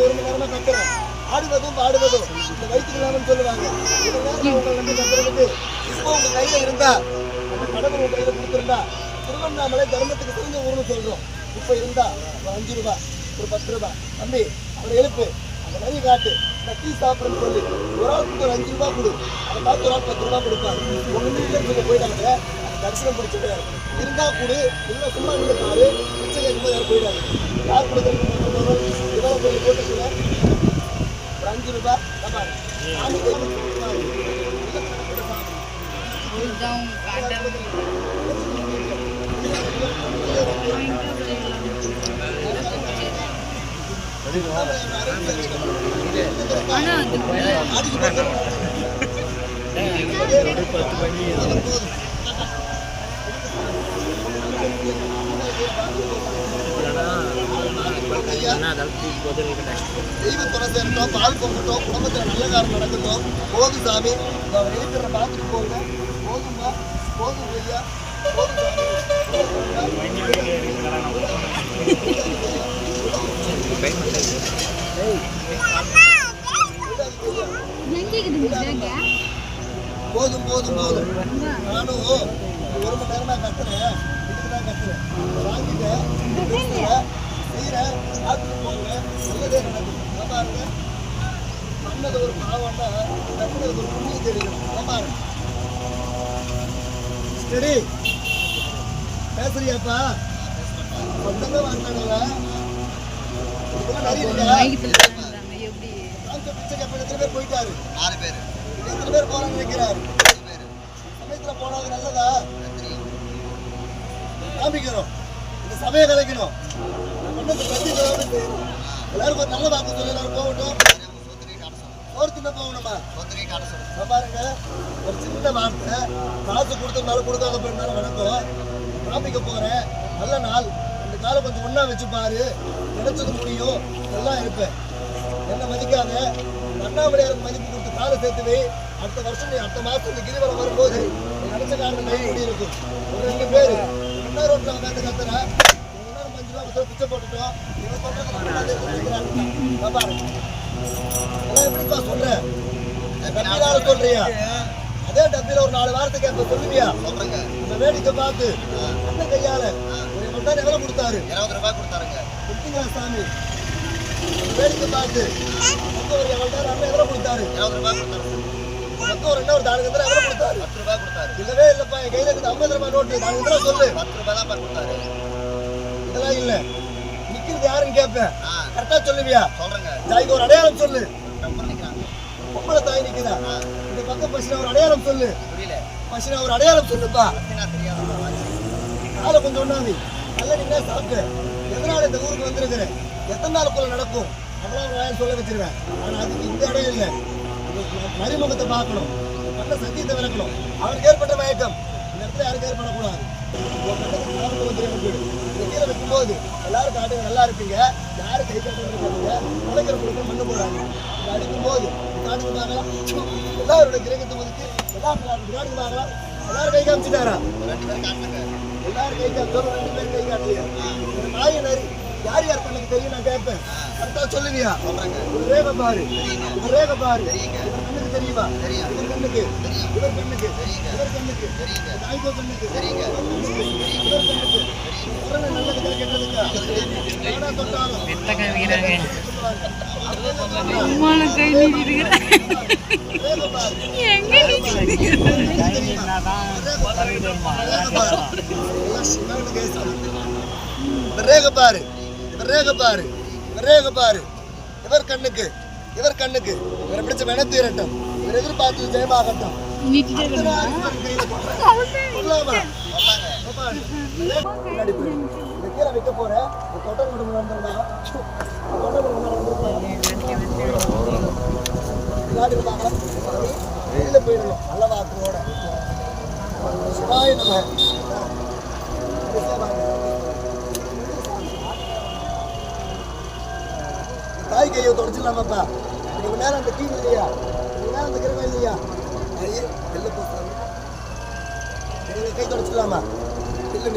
ஒரு மணி நேரமா கத்துறேன் ஆடுவதும் பாடுவதும் இந்த வயிற்றுக்கலாம்னு சொல்லுவாங்க நேரம் நான் இப்போ உங்க கையில இருந்தா அந்த கடவுள் உங்க கையில கொடுத்துருந்தா திருவண்ணாமலை தர்மத்துக்கு தெரிஞ்ச ஊர்னு சொல்றோம் இப்போ இருந்தா ஒரு அஞ்சு ரூபா ஒரு பத்து ரூபா தம்பி அவரை எழுப்பு அந்த வழி காட்டு இந்த டீ சாப்பிடுன்னு சொல்லி ஒரு ஆளுக்கு ஒரு அஞ்சு ரூபா கொடு அதை பார்த்து ஒரு ஆள் பத்து ரூபா கொடுப்பாரு ஒன்று வீட்டில் போயிட்டாங்க தரிசனம் பிடிச்சிட்டு இருந்தா கொடு இல்லை சும்மா நின்று பாரு பிச்சை கேட்கும்போது யாரும் போயிட்டாங்க யார் கொடுக்குறது இவ்வளவு கொஞ்சம் அஞ்சு ரூபாய் பாரு சாமி கையில் கொடுப்பாரு. இதுதான் கடவுள் பால் பொங்கட்டும் குடும்பத்தில் நல்ல காரியம் நடக்கட்டும் போதும் சாமி அவர் இருக்கிற பார்த்துட்டு போங்க போதும்மா போதும் ஐயா போதும். போதும் போதும் போதும் நானும் ஒரு மணி நேரமா கத்துறேன். இதுக்கு தான் கத்துறேன். பேசுறேன் போங்க நல்லதே நடக்கும் பாருங்க. பண்ணது ஒரு பாவம்னா தப்புனது ஒரு புண்ணியம் தெரியும் பாருங்க சரி பேசுறியாப்பா சொந்தங்க வாங்கினாங்களா எப்படி எத்தனை பேர் போயிட்டாரு நாலு பேர் எத்தனை பேர் போறாங்க நினைக்கிறாரு சமயத்துல நல்லதா தெரியும் இந்த சபையை கலைக்கணும். நான் பண்ணது எல்லாருக்கும் ஒரு நல்ல வாக்கு சொல்லி எல்லாரும் போகட்டும். சொத்துக்கை காட்ட சொல்லணும் ஒரு தின்ன போகணுமா சொத்துக்கை காட்ட சொல்லணும் பாருங்க ஒரு சின்ன வார்த்தை. காசு கொடுத்தனாலும் கொடுக்காத போயிருந்தாலும் நடக்கும் காமிக்க போறேன். நல்ல நாள். இந்த காலை கொஞ்சம் ஒண்ணா வச்சு பாரு. நினைச்சது முடியும். நல்லா இருப்பேன். என்ன மதிக்காத? இந்த அண்ணாமலையாருக்கு மதிப்பு கொடுத்து காலை சேர்த்து வை. அடுத்த வருஷம் நீ அடுத்த மாசம் இந்த கிரிவலம் வரும்போது நினைச்ச காரணம் கை முடி இருக்கும். ஒரு ரெண்டு பேர். ரெண்டா ரோட்ல உட்காந்து கத்துற முன்னாடி அஞ்சு ரூபா கொடுத்து பிச்சை போட்டுட்டோம். இவன் நான் பாரு. எப்படிப்பா சொல்றேன் டப்பிலால சொல்றியா? அதே டப்பில ஒரு நாலு வாரத்துக்கு கேட்ப சொல்லுவியா? சொல்றேங்க. இந்த வேடிக்கை பார்த்து. அந்த கையால ஒரு மட்டான் எவ்வளவு கொடுத்தாரு. இருபது ரூபாய் கொடுத்தாருங்க. கொடுத்தீங்களா சாமி? இந்த வேடிக்கை பார்த்து. பக்கம் ஒரு எவ்வளவு எவ்வளவு கொடுத்தாரு. இருபது ரூபாய் கொடுத்தாரு. பக்கம் ஒரு ஒரு தானுக்கு எவ்வளவு கொடுத்தாரு. பத்து ரூபாய் கொடுத்தாரு. இல்லப்பா என் கையில இருக்குது ஐம்பது ரூபாய் நோட்டு. தானுக்கு சொல்லு பத்து ரூபாய் தான் கொடுத்தாரு. இதெல்லாம் இல்ல. நிக்கிறது யாருன்னு கேட்பேன் ஆ. கரெக்டா சொல்லுவியா? சொல்றேங்க. தாய்க்கு ஒரு அடையாளம் சொல்லு. ரொம்ப நிக்கிறாங்க பொம்பளை தாய் நிக்குதா? இந்த பக்கம் பசினா ஒரு அடையாளம் சொல்லு. புரியல. பசினா ஒரு அடையாளம் சொல்லுப்பா. பத்தினா தெரியாத காலை கொஞ்சம் ஒண்ணாவி நல்ல நீங்க சாப்பிட்டு. எதனால இந்த ஊருக்கு வந்திருக்கிற? எத்தனை நாளுக்குள்ள நடக்கும்? அதெல்லாம் வாயில் சொல்ல வச்சிருவேன். ஆனா அதுக்கு இந்த இடம் இல்லை. மறைமுகத்தை பார்க்கணும். சத்தியத்தை விளக்கணும். அவருக்கு ஏற்பட்ட மயக்கம். இந்த இடத்துல யாரும் கேர் பண்ணக்கூடாது கீழே வைக்கும்போது எல்லாரும் காட்டுங்க நல்லா இருப்பீங்க. யாரும் கை கட்டுறது உழைக்கிற கொடுக்க மண்ணு போடுறாங்க அடிக்கும் போது காட்டுக்கு காட்டுங்க பார்க்கலாம் எல்லாரோட கிரகத்தை ஒதுக்கி எல்லாரும் காட்டுக்கு பார்க்கலாம் எல்லாரும் கை காமிச்சுட்டாரா? எல்லாரும் கை காட்டுறோம் ரெண்டு பேரும் கை காட்டலையா. நாய நரி யார் யார் கண்ணுக்கு தெரியும் நான் கேட்பேன். கரெக்டா சொல்லுவியா? சொல்றேங்க ஒரு ரேகை பாரு. ஒரு ரேகை பாரு. கண்ணுக்கு தெரியுமா தெரியும். இவர் கண்ணுக்கு தெரியும். இவர் கண்ணுக்கு தெரியுங்க. இவர் கண்ணுக்கு தெரியுங்க. இந்த நாய்க்கோ கண்ணுக்கு தெரியுங்க. இவர் கண்ணுக்கு உடனே நல்லதுக்கா கெட்டதுக்கா? நானா தொட்டாலும். அம்மான கை நீட்டிருக்கிற ரேகை பாரு. எங்க பாரு ரேக பாரு. ரேக பாரு. இவர் கண்ணுக்கு. இவர் கண்ணுக்கு. இவரை பிடிச்ச வென தீரட்டும். இவர் எதிர்பார்த்து ஜெயமாகட்டும். கீழே வைக்க போறேன். தொட்டை குடும்பம் வந்துருந்தாங்க தொட்டை குடும்பம் வெளியில போயிடணும். நல்ல வாக்குவோட. சிவாய நம்ம. கையை தொடச்சிடலாமாப்பா இதுக்கு நேரம் அந்த டீம் இல்லையா? இதுக்கு நேரம் அந்த கிரகம் இல்லையா? ஐயே வெளில போகிறாங்க கை தொடச்சிடலாமா? இல்லை